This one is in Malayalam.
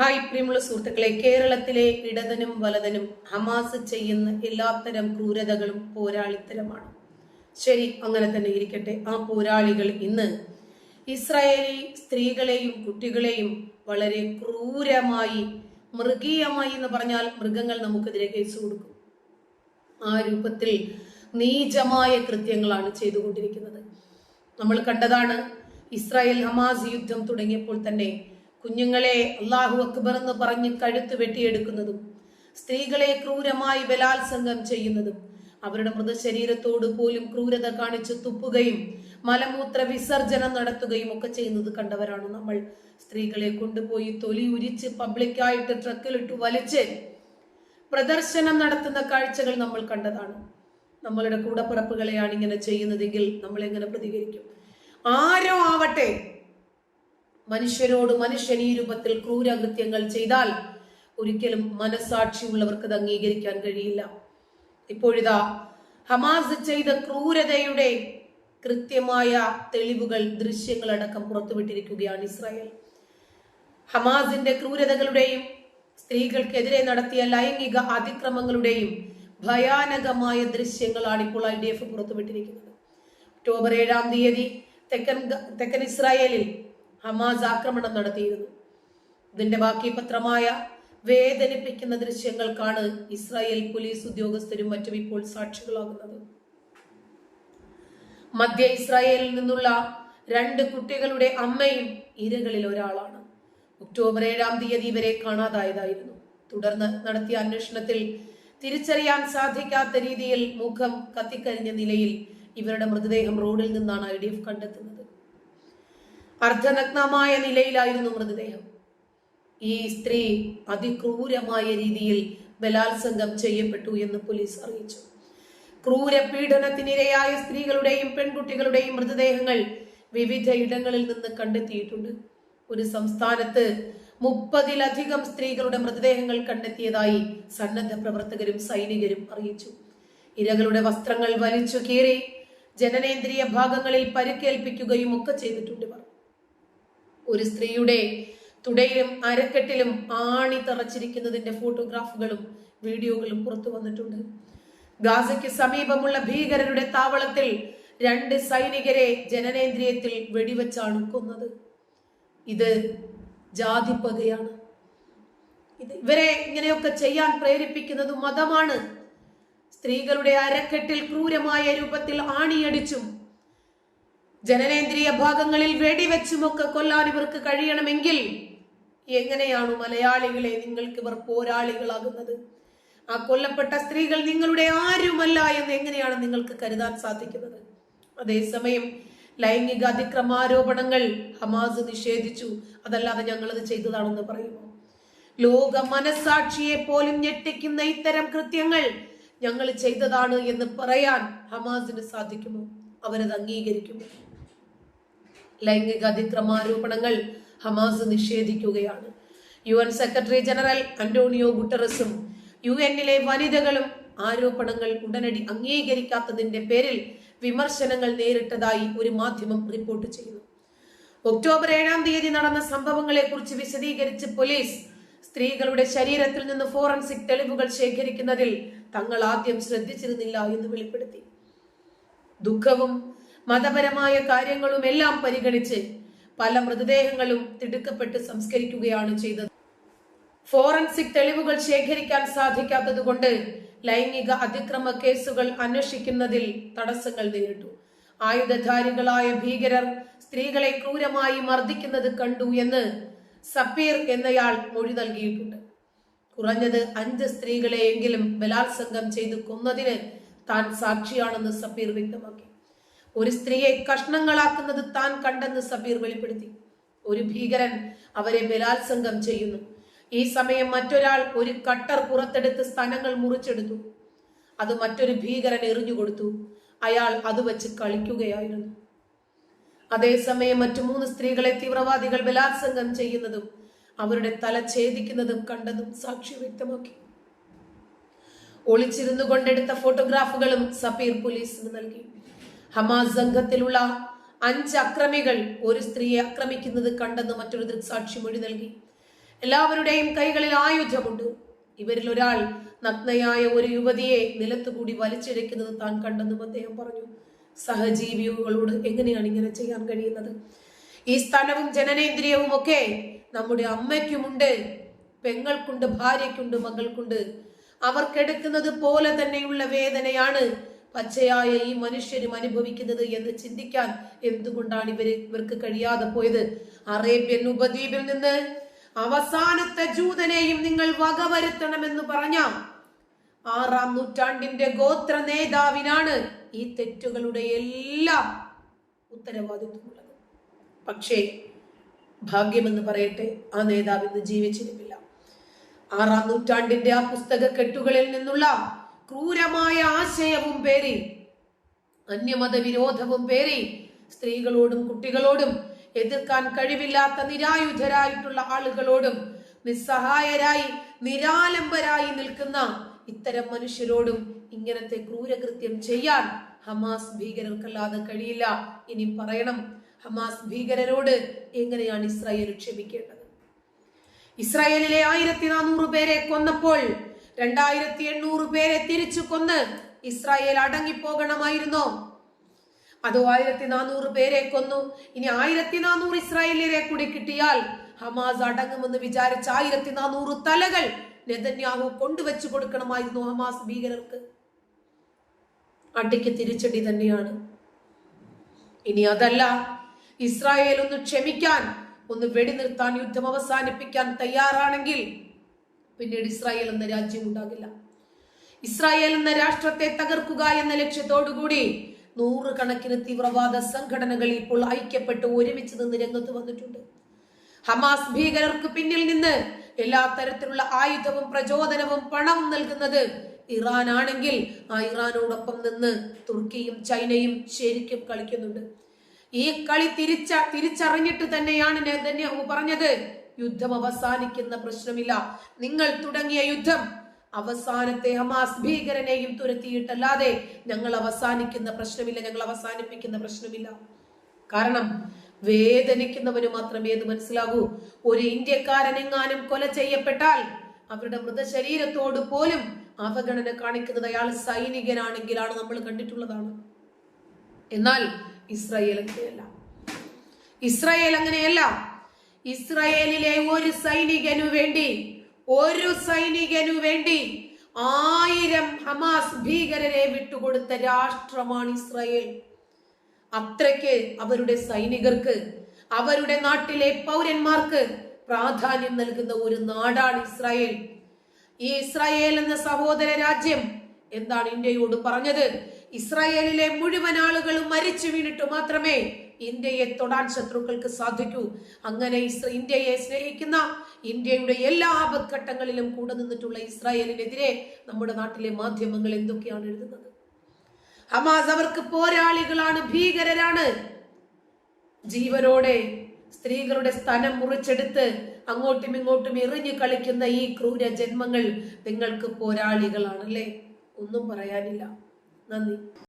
ഹായ് പ്രിയമുള്ള സുഹൃത്തുക്കളെ കേരളത്തിലെ ഇടതനും വലതനും ഹമാസ് ചെയ്യുന്ന എല്ലാത്തരം ക്രൂരതകളും പോരാളിത്തരമാണ്. ശരി അങ്ങനെ തന്നെ ഇരിക്കട്ടെ. ആ പോരാളികൾ ഇന്ന് ഇസ്രായേലി സ്ത്രീകളെയും കുട്ടികളെയും വളരെ ക്രൂരമായി മൃഗീയമായി എന്ന് പറഞ്ഞാൽ മൃഗങ്ങൾ നമുക്കെതിരെ കേസ് കൊടുക്കും. ആ രൂപത്തിൽ നീചമായ കൃത്യങ്ങളാണ് ചെയ്തുകൊണ്ടിരിക്കുന്നത്. നമ്മൾ കണ്ടതാണ് ഇസ്രായേൽ ഹമാസ് യുദ്ധം തുടങ്ങിയപ്പോൾ തന്നെ കുഞ്ഞുങ്ങളെ അള്ളാഹു അക്ബർ എന്ന് പറഞ്ഞ് കഴുത്ത് വെട്ടിയെടുക്കുന്നതും സ്ത്രീകളെ ക്രൂരമായി ബലാത്സംഗം ചെയ്യുന്നതും അവരുടെ മൃതശരീരത്തോട് പോലും ക്രൂരത കാണിച്ച് തുപ്പുകയും മലമൂത്ര വിസർജനം നടത്തുകയും ഒക്കെ ചെയ്യുന്നത് കണ്ടവരാണ് നമ്മൾ. സ്ത്രീകളെ കൊണ്ടുപോയി തൊലി ഉരിച്ച് പബ്ലിക്കായിട്ട് ട്രക്കിലിട്ട് വലിച്ച് പ്രദർശനം നടത്തുന്ന കാഴ്ചകൾ നമ്മൾ കണ്ടതാണ്. നമ്മളുടെ കൂടപ്പിറപ്പുകളെയാണ് ഇങ്ങനെ ചെയ്യുന്നതെങ്കിൽ നമ്മൾ എങ്ങനെ പ്രതികരിക്കും? ആരോ ആവട്ടെ മനുഷ്യരോട് മനുഷ്യൻ ഈ രൂപത്തിൽ ക്രൂരകൃത്യങ്ങൾ ചെയ്താൽ ഒരിക്കലും മനസാക്ഷിയുള്ളവർക്ക് അത് അംഗീകരിക്കാൻ കഴിയില്ല. ഇപ്പോഴിതാ ഹമാസ് ചെയ്ത ക്രൂരതയുടെ കൃത്യമായ തെളിവുകൾ ദൃശ്യങ്ങളടക്കം പുറത്തുവിട്ടിരിക്കുകയാണ് ഇസ്രായേൽ. ഹമാസിന്റെ ക്രൂരതകളുടെയും സ്ത്രീകൾക്കെതിരെ നടത്തിയ ലൈംഗിക അതിക്രമങ്ങളുടെയും ഭയാനകമായ ദൃശ്യങ്ങളാണ് ഇപ്പോൾ ഐ ഡി എഫ് പുറത്തുവിട്ടിരിക്കുന്നത്. ഒക്ടോബർ ഏഴാം തീയതി തെക്കൻ തെക്കൻ ഇസ്രായേലിൽ ഹമാസ് ആക്രമണം നടത്തിയിരുന്നു. ഇതിന്റെ ബാക്കി പത്രമായ വേദനിപ്പിക്കുന്ന ദൃശ്യങ്ങൾക്കാണ് ഇസ്രായേൽ പോലീസ് ഉദ്യോഗസ്ഥരും മറ്റും ഇപ്പോൾ സാക്ഷികളാകുന്നത്. മധ്യ ഇസ്രായേലിൽ നിന്നുള്ള രണ്ട് കുട്ടികളുടെ അമ്മയും ഇരകളിൽ ഒരാളാണ്. ഒക്ടോബർ ഏഴാം തീയതി വരെ കാണാതായതായിരുന്നു. തുടർന്ന് നടത്തിയ അന്വേഷണത്തിൽ തിരിച്ചറിയാൻ സാധിക്കാത്ത രീതിയിൽ മുഖം കത്തിക്കരിഞ്ഞ നിലയിൽ ഇവരുടെ മൃതദേഹം റോഡിൽ നിന്നാണ് ഐ ഡി എഫ് കണ്ടെത്തുന്നത്. അർദ്ധനഗ്നമായ നിലയിലായിരുന്നു മൃതദേഹം. ഈ സ്ത്രീ അതിക്രൂരമായ രീതിയിൽ ബലാത്സംഗം ചെയ്യപ്പെട്ടു എന്ന് പോലീസ് അറിയിച്ചു. ക്രൂര പീഡനത്തിനിരയായ സ്ത്രീകളുടെയും പെൺകുട്ടികളുടെയും മൃതദേഹങ്ങൾ വിവിധ ഇടങ്ങളിൽ നിന്ന് കണ്ടെത്തിയിട്ടുണ്ട്. ഒരു സംസ്ഥാനത്ത് മുപ്പതിലധികം സ്ത്രീകളുടെ മൃതദേഹങ്ങൾ കണ്ടെത്തിയതായി സന്നദ്ധ പ്രവർത്തകരും സൈനികരും അറിയിച്ചു. ഇരകളുടെ വസ്ത്രങ്ങൾ വലിച്ചു കീറി ജനനേന്ദ്രിയ ഭാഗങ്ങളിൽ പരിക്കേൽപ്പിക്കുകയും ഒക്കെ ചെയ്തിട്ടുണ്ട് ഇവർ. ഒരു സ്ത്രീയുടെ തുടയിലും അരക്കെട്ടിലും ആണി തറച്ചിരിക്കുന്നതിന്റെ ഫോട്ടോഗ്രാഫുകളും വീഡിയോകളും പുറത്തു വന്നിട്ടുണ്ട്. ഗാസയ്ക്ക് സമീപമുള്ള ഭീകരരുടെ താവളത്തിൽ രണ്ട് സൈനികരെ ജനനേന്ദ്രിയത്തിൽ വെടിവെച്ചാണ് കൊന്നത്. ഇത് ജാതിപ്പകയാണ് ഇത് ഇവരെ ഇങ്ങനെയൊക്കെ ചെയ്യാൻ പ്രേരിപ്പിക്കുന്നത് മതമാണ്. സ്ത്രീകളുടെ അരക്കെട്ടിൽ ക്രൂരമായ രൂപത്തിൽ ആണിയടിച്ചും ജനനേന്ദ്രിയ ഭാഗങ്ങളിൽ വെടിവെച്ചുമൊക്കെ കൊല്ലാൻ ഇവർക്ക് കഴിയണമെങ്കിൽ എങ്ങനെയാണ് മലയാളികളെ നിങ്ങൾക്ക് ഇവർ പോരാളികളാകുന്നത്? ആ കൊല്ലപ്പെട്ട സ്ത്രീകൾ നിങ്ങളുടെ ആരുമല്ല എന്ന് എങ്ങനെയാണ് നിങ്ങൾക്ക് കരുതാൻ സാധിക്കുന്നത്? അതേസമയം ലൈംഗിക അതിക്രമാരോപണങ്ങൾ ഹമാസ് നിഷേധിച്ചു. അതല്ലാതെ ഞങ്ങൾ ഞങ്ങളത് ചെയ്തതാണെന്ന് പറയുന്നു ലോക മനസാക്ഷിയെ പോലും ഞെട്ടിക്കുന്ന ഇത്തരം കൃത്യങ്ങൾ ഞങ്ങൾ ചെയ്തതാണ് എന്ന് പറയാൻ ഹമാസിന് സാധിക്കുമോ? അവരത് അംഗീകരിക്കുമോ? ലൈംഗിക അതിക്രമാരോപണങ്ങൾ ഹമാസ് നിഷേധിക്കുകയാണ്. U N secretary general Antonio ഗുട്ടറസും U എന്നിലെ വനിതകളും ആരോപണങ്ങൾ ഉടനടി അംഗീകരിക്കാത്തതിന്റെ പേരിൽ വിമർശനങ്ങൾ നേരിട്ടതായി ഒരു മാധ്യമം റിപ്പോർട്ട് ചെയ്യുന്നു. ഒക്ടോബർ ഏഴാം തീയതി നടന്ന സംഭവങ്ങളെ കുറിച്ച് വിശദീകരിച്ച് പോലീസ് സ്ത്രീകളുടെ ശരീരത്തിൽ നിന്ന് ഫോറൻസിക് തെളിവുകൾ ശേഖരിക്കുന്നതിൽ തങ്ങൾ ആദ്യം ശ്രദ്ധിച്ചിരുന്നില്ല എന്ന് വെളിപ്പെടുത്തി. ദുഃഖവും മതപരമായ കാര്യങ്ങളും എല്ലാം പരിഗണിച്ച് പല മൃതദേഹങ്ങളും തിടുക്കപ്പെട്ട് സംസ്കരിക്കുകയാണ് ചെയ്തത്. ഫോറൻസിക് തെളിവുകൾ ശേഖരിക്കാൻ സാധിക്കാത്തതുകൊണ്ട് ലൈംഗിക അതിക്രമ കേസുകൾ അന്വേഷിക്കുന്നതിൽ തടസ്സങ്ങൾ നേരിട്ടു. ആയുധധാരികളായ ഭീകരർ സ്ത്രീകളെ ക്രൂരമായി മർദ്ദിക്കുന്നത് കണ്ടു എന്ന് സപ്പീർ എന്നയാൾ മൊഴി നൽകിയിട്ടുണ്ട്. കുറഞ്ഞത് അഞ്ച് സ്ത്രീകളെയെങ്കിലും ബലാത്സംഗം ചെയ്ത് കൊന്നതിന് താൻ സാക്ഷിയാണെന്ന് സപ്പീർ വ്യക്തമാക്കി. ഒരു സ്ത്രീയെ കഷ്ണങ്ങളാക്കുന്നത് താൻ കണ്ടെന്ന് സബീർ വെളിപ്പെടുത്തി. ഒരു ഭീകരൻ അവരെ ബലാത്സംഗം ചെയ്യുന്നു. ഈ സമയം മറ്റൊരാൾ ഒരു കട്ടർ പുറത്തെടുത്ത് സ്ഥലങ്ങൾ മുറിച്ചെടുത്തു. അത് മറ്റൊരു ഭീകരൻ എറിഞ്ഞുകൊടുത്തു അയാൾ അത് വെച്ച് കളിക്കുകയായിരുന്നു. അതേസമയം മറ്റു മൂന്ന് സ്ത്രീകളെ തീവ്രവാദികൾ ബലാത്സംഗം ചെയ്യുന്നതും അവരുടെ തല ഛേദിക്കുന്നതും കണ്ടതും സാക്ഷി വ്യക്തമാക്കി. ഒളിച്ചിരുന്നു കൊണ്ടെടുത്ത ഫോട്ടോഗ്രാഫുകളും സഫീർ പോലീസിന് നൽകി. ഹമാസ് സംഘത്തിലുള്ള അഞ്ച് അക്രമികൾ ഒരു സ്ത്രീയെ ആക്രമിക്കുന്നത് കണ്ടെന്ന് മറ്റൊരു ദൃക്സാക്ഷി മൊഴി നൽകി. എല്ലാവരുടെയും കൈകളിൽ ആയുധമുണ്ട്. ഇവരിൽ ഒരാൾ നഗ്നയായ ഒരു യുവതിയെ നിലത്തുകൂടി വലിച്ചിഴയ്ക്കുന്നത് താൻ കണ്ടെന്നും അദ്ദേഹം പറഞ്ഞു. സഹജീവികളോട് എങ്ങനെയാണ് ഇങ്ങനെ ചെയ്യാൻ കഴിയുന്നത്? ഈ സ്ഥലവും ജനനേന്ദ്രിയവും ഒക്കെ നമ്മുടെ അമ്മയ്ക്കുമുണ്ട് പെങ്ങൾക്കുണ്ട് ഭാര്യയ്ക്കുണ്ട് മകൾക്കുണ്ട്. അവർക്കെടുക്കുന്നത് പോലെ തന്നെയുള്ള വേദനയാണ് പച്ചയായ ഈ മനുഷ്യരും അനുഭവിക്കുന്നത് എന്ന് ചിന്തിക്കാൻ എന്തുകൊണ്ടാണ് ഇവർ ഇവർക്ക് കഴിയാതെ പോയത്? അറേബ്യൻ ഉപദ്വീപിൽ നിന്ന് അവസാനത്തെ ജൂതനെയും നിങ്ങൾ വകവരുത്തണമെന്ന് പറഞ്ഞ ആറാം നൂറ്റാണ്ടിന്റെ ഗോത്ര നേതാവിനാണ് ഈ തെറ്റുകളുടെ എല്ലാം ഉത്തരവാദിത്വമുള്ളത്. പക്ഷേ ഭാഗ്യമെന്ന് പറയട്ടെ ആ നേതാവ് ഇന്ന് ജീവിച്ചിരുന്നില്ല. ആറാം നൂറ്റാണ്ടിന്റെ ആ പുസ്തക കെട്ടുകളിൽ നിന്നുള്ള ക്രൂരമായ ആശയവും പേരി അന്യമത വിരോധവും പേരി സ്ത്രീകളോടും കുട്ടികളോടും എതിർക്കാൻ കഴിവില്ലാത്ത നിരായുധരായിട്ടുള്ള ആളുകളോടും നിസ്സഹായരായി നിരാലംബരായി നിൽക്കുന്ന ഇത്തരം മനുഷ്യരോടും ഇങ്ങനത്തെ ക്രൂരകൃത്യം ചെയ്യാൻ ഹമാസ് ഭീകരർക്കല്ലാതെ കഴിയില്ല. ഇനി പറയണം ഹമാസ് ഭീകരരോട് എങ്ങനെയാണ് ഇസ്രായേൽ ക്ഷമിക്കേണ്ടത്? ഇസ്രായേലിലെ ആയിരത്തി നാനൂറ് പേരെ കൊന്നപ്പോൾ രണ്ടായിരത്തി എണ്ണൂറ് പേരെ തിരിച്ചു കൊന്ന് ഇസ്രായേൽ അടങ്ങിപ്പോകണമായിരുന്നോ. അതോ ആയിരത്തി നാനൂറ് പേരെ കൊന്നു. ഇനി ആയിരത്തി നാനൂറ് ഇസ്രായേലിയരെ കൂടി കിട്ടിയാൽ ഹമാസ് അടങ്ങുമെന്ന് വിചാരിച്ച ആയിരത്തി നാനൂറ് തലകൾ നെതന്യാഹു കൊണ്ടുവച്ചു കൊടുക്കണമായിരുന്നു ഹമാസ് ഭീകരർക്ക്. അടിക്ക് തിരിച്ചടി തന്നെയാണ്. ഇനി അതല്ല ഇസ്രായേൽ ഒന്ന് ക്ഷമിക്കാൻ ഒന്ന് വെടിനിർത്താൻ യുദ്ധം അവസാനിപ്പിക്കാൻ തയ്യാറാണെങ്കിൽ പിന്നീട് ഇസ്രായേൽ എന്ന രാജ്യം ഉണ്ടാകില്ല. ഇസ്രായേൽ എന്ന രാഷ്ട്രത്തെ തകർക്കുക എന്ന ലക്ഷ്യത്തോടുകൂടി നൂറുകണക്കിന് തീവ്രവാദ സംഘടനകൾ ഇപ്പോൾ ഐക്യപ്പെട്ട് ഒരുമിച്ച് നിന്ന് രംഗത്ത് വന്നിട്ടുണ്ട്. ഹമാസ് ഭീകരർക്ക് പിന്നിൽ നിന്ന് എല്ലാ തരത്തിലുള്ള ആയുധവും പ്രചോദനവും പണവും നൽകുന്നത് ഇറാൻ ആണെങ്കിൽ ആ ഇറാനോടൊപ്പം നിന്ന് തുർക്കിയും ചൈനയും ശരിക്കും കളിക്കുന്നുണ്ട്. ഈ കളി തിരിച്ച തിരിച്ചറിഞ്ഞിട്ട് തന്നെയാണ് നെതന്യാഹു പറഞ്ഞത്. യുദ്ധം അവസാനിക്കുന്ന പ്രശ്നമില്ല. നിങ്ങൾ തുടങ്ങിയ യുദ്ധം അവസാനത്തെ ഹമാസ് ഭീകരനെയും തുരത്തിയിട്ടല്ലാതെ ഞങ്ങൾ അവസാനിക്കുന്ന പ്രശ്നമില്ല ഞങ്ങൾ അവസാനിപ്പിക്കുന്ന പ്രശ്നമില്ല. കാരണം വേദനിക്കുന്നവന് മാത്രമേ അത് മനസ്സിലാകൂ. ഒരു ഇന്ത്യക്കാരനെങ്ങാനും കൊല ചെയ്യപ്പെട്ടാൽ അവരുടെ മൃതശരീരത്തോട് പോലും അവഗണന കാണിക്കുന്നത് അയാൾ സൈനികനാണെങ്കിലാണ് നമ്മൾ കണ്ടിട്ടുള്ളതാണ്. എന്നാൽ ഇസ്രായേൽ അങ്ങനെയല്ല. ഇസ്രായേൽ അങ്ങനെയല്ല. ഇസ്രായേലിലെ ഒരു സൈനികനു വേണ്ടി ഒരു സൈനികനു വേണ്ടി ആയിരം ഹമാസ് ഭീകരരെ വിട്ടുകൊടുത്ത രാഷ്ട്രമാണ് ഇസ്രയേൽ. അത്രയ്ക്ക് അവരുടെ സൈനികർക്ക് അവരുടെ നാട്ടിലെ പൗരന്മാർക്ക് പ്രാധാന്യം നൽകുന്ന ഒരു നാടാണ് ഇസ്രായേൽ. ഈ ഇസ്രായേൽ എന്ന സഹോദര രാജ്യം എന്താണ് ഇന്ത്യയോട് പറഞ്ഞത്? ഇസ്രായേലിലെ മുഴുവൻ ആളുകളും മരിച്ചു വീണിട്ട് മാത്രമേ ഇന്ത്യയെ തൊടാൻ ശത്രുക്കൾക്ക് സാധിക്കൂ. അങ്ങനെ ഇന്ത്യയെ സ്നേഹിക്കുന്ന ഇന്ത്യയുടെ എല്ലാ ആപത്ഘട്ടങ്ങളിലും കൂടെ നിന്നിട്ടുള്ള ഇസ്രായേലിനെതിരെ നമ്മുടെ നാട്ടിലെ മാധ്യമങ്ങൾ എന്തൊക്കെയാണ് എഴുതുന്നത്? ഹമാസ് അവർക്ക് പോരാളികളാണ് ഭീകരരാണ്. ജീവനോടെ സ്ത്രീകളുടെ സ്ഥലം മുറിച്ചെടുത്ത് അങ്ങോട്ടും ഇങ്ങോട്ടും എറിഞ്ഞു കളിക്കുന്ന ഈ ക്രൂര ജന്മങ്ങൾ നിങ്ങൾക്ക് പോരാളികളാണല്ലേ? ഒന്നും പറയാനില്ല. നന്ദി.